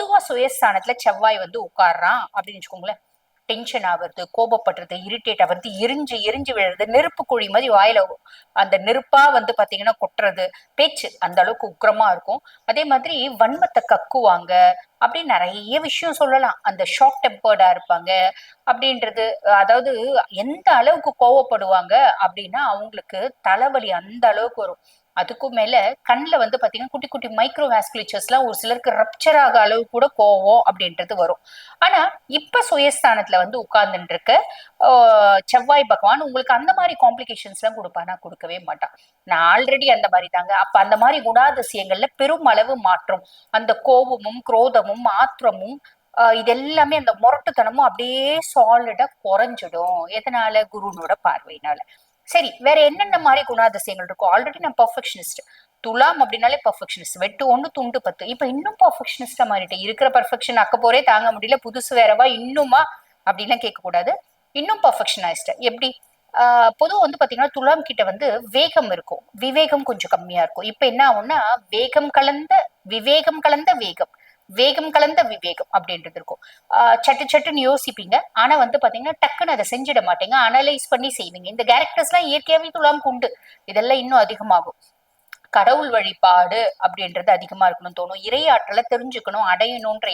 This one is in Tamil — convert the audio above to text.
பொதுவா சுயஸ்தானத்துல செவ்வாய் வந்து உட்கார்றான் அப்படின்னு வச்சுக்கோங்களேன். டென்ஷன் ஆகுறது கோபப்படுறது இரிட்டேட் ஆகுறது எரிஞ்சு எரிஞ்சு விழுறது நெருப்பு குழி மாதிரி வாயில அந்த நெருப்பா வந்து பாத்தீங்கன்னா கொட்டுறது பேச்சு அந்த அளவுக்கு உக்கிரமா இருக்கும். அதே மாதிரி வன்மத்தை கக்குவாங்க அப்படி நிறைய விஷயம் சொல்லலாம். அந்த ஷார்ட் டெம்பர்டா இருப்பாங்க அப்படின்றது அதாவது எந்த அளவுக்கு கோவப்படுவாங்க அப்படின்னா அவங்களுக்கு தலைவலி அந்த அளவுக்கு வரும். அதுக்கும் மேல கண்ணுல வந்து பாத்தீங்கன்னா குட்டி குட்டி மைக்ரோ எல்லாம் ஒரு சிலருக்கு ரப்சர் ஆக அளவு கூட கோவம் அப்படின்றது வரும். ஆனா இப்ப சுயஸ்தானத்துல வந்து உட்கார்ந்துட்டு இருக்க செவ்வாய் பகவான் உங்களுக்கு அந்த மாதிரி காம்ப்ளிகேஷன்ஸ் எல்லாம் கொடுப்பானா கொடுக்கவே மாட்டான். நான் ஆல்ரெடி அந்த மாதிரி தாங்க அப்ப அந்த மாதிரி குணாதிசயங்கள்ல பெருமளவு மாற்றம். அந்த கோபமும் குரோதமும் ஆத்திரமும் ஆஹ் இது எல்லாமே அந்த முரட்டுத்தனமும் அப்படியே சாலிடா குறைஞ்சிடும். எதனால? குருனோட பார்வையினால. சரி வேற என்னென்ன மாதிரி குணாதிசயங்கள் இருக்கும் ஆல்ரெடி நான் பர்ஃபெக்ஷனிஸ்ட் துலாம் அப்படின்னாலே பர்ஃபெக்ஷனிஸ்ட் வெட்டு ஒன்று துண்டு பத்து. இப்போ இன்னும் பர்ஃபெக்ஷனிஸ்டா மாறிட்டேன். இருக்கிற பர்ஃபெக்ஷன் அக்க போரே தாங்க முடியல. புதுசு வேறவா இன்னுமா? அப்படின்லாம் கேட்கக்கூடாது. இன்னும் பர்ஃபெக்ஷனாயிஸ்ட் எப்படி? பொதுவாக வந்து பார்த்தீங்கன்னா துலாம் கிட்ட வந்து வேகம் இருக்கும். விவேகம் கொஞ்சம் கம்மியா இருக்கும். இப்போ என்ன ஆகும்னா வேகம் கலந்த விவேகம் கலந்த வேகம். வேகம் கலந்த விவேகம் அப்படின்றது இருக்கும். ஆஹ் சட்டு சட்டுன்னு யோசிப்பீங்க. ஆனா வந்து பாத்தீங்கன்னா டக்குன்னு அதை செஞ்சிட மாட்டீங்க. அனலைஸ் பண்ணி செய்வீங்க. இந்த கேரக்டர்ஸ் எல்லாம் இயற்கையாவே துலாம் உண்டு இதெல்லாம் இன்னும் அதிகமாகும். கடவுள் வழிபாடு அப்படின்றது அதிகமா இருக்கணும் தோணும். இறையாற்றலை தெரிஞ்சுக்கணும் அடையணும்ன்ற